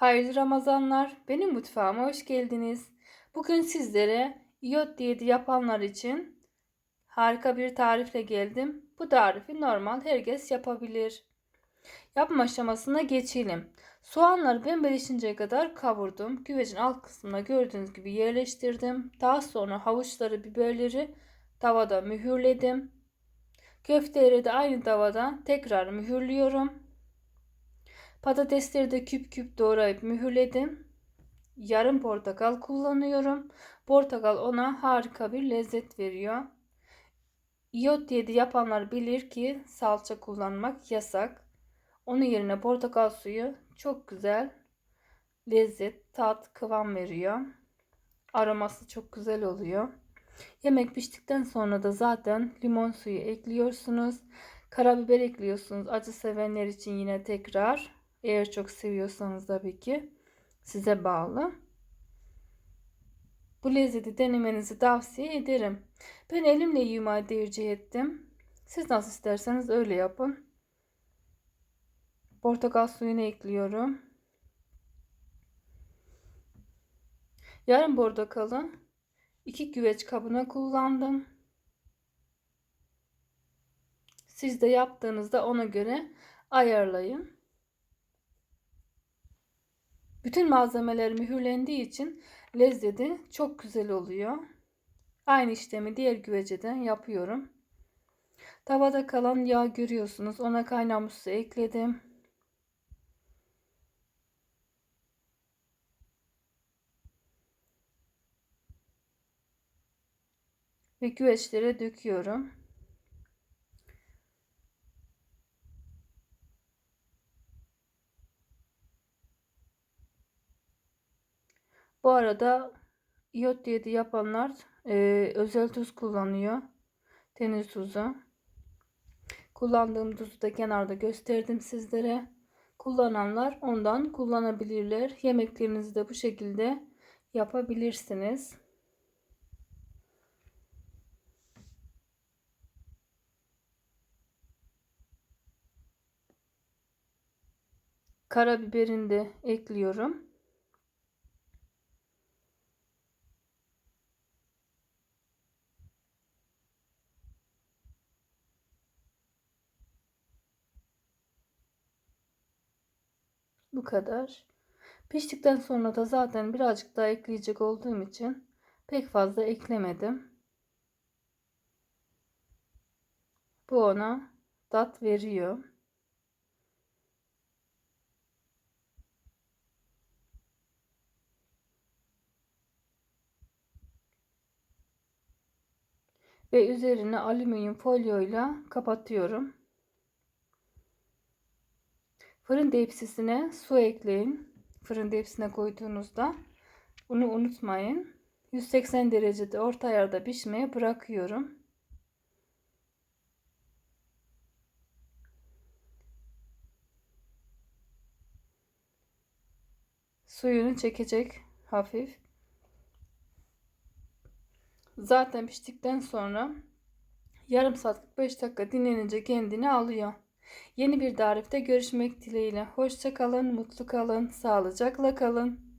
Hayırlı Ramazanlar. Benim mutfağıma hoş geldiniz. Bugün sizlere iyot diyeti yapanlar için harika bir tarifle geldim. Bu tarifi normal herkes yapabilir. Yapma aşamasına geçelim. Soğanları pembeleşinceye kadar kavurdum. Güvecin alt kısmına gördüğünüz gibi yerleştirdim. Daha sonra havuçları, biberleri tavada mühürledim. Köfteleri de aynı tavada tekrar mühürlüyorum. Patatesleri de küp küp doğrayıp mühürledim. Yarım portakal kullanıyorum. Portakal ona harika bir lezzet veriyor. İyot diyeti yapanlar bilir ki salça kullanmak yasak. Onun yerine portakal suyu çok güzel lezzet, tat, kıvam veriyor. Aroması çok güzel oluyor. Yemek piştikten sonra da zaten limon suyu ekliyorsunuz. Karabiber ekliyorsunuz. Acı sevenler için yine tekrar eğer çok seviyorsanız tabii ki size bağlı. Bu lezzeti denemenizi tavsiye ederim. Ben elimle yumayı tercih ettim. Siz nasıl isterseniz öyle yapın. Portakal suyunu ekliyorum. Yarım portakalı iki güveç kabına kullandım. Siz de yaptığınızda ona göre ayarlayın. Bütün malzemeler mühürlendiği için lezzeti çok güzel oluyor. Aynı işlemi diğer güveceden yapıyorum. Tavada kalan yağ görüyorsunuz. Ona kaynamış su ekledim. Ve güveçlere döküyorum. Bu arada iot diyeti yapanlar e, özel tuz kullanıyor. Deniz tuzu. Kullandığım tuzu da kenarda gösterdim sizlere. Kullananlar ondan kullanabilirler. Yemeklerinizi de bu şekilde yapabilirsiniz. Karabiberini de ekliyorum. Bu kadar. Piştikten sonra da zaten birazcık daha ekleyecek olduğum için pek fazla eklemedim. Bu ona tat veriyor. Ve üzerine alüminyum folyoyla kapatıyorum. Fırın tepsisine su ekleyin. Fırın tepsisine koyduğunuzda bunu unutmayın. 180 derecede orta ayarda pişmeye bırakıyorum. Suyunu çekecek hafif. Zaten piştikten sonra yarım saat 45 dakika dinlenince kendini alıyor. Yeni bir tarifte görüşmek dileğiyle. Hoşça kalın, mutlu kalın, sağlıcakla kalın.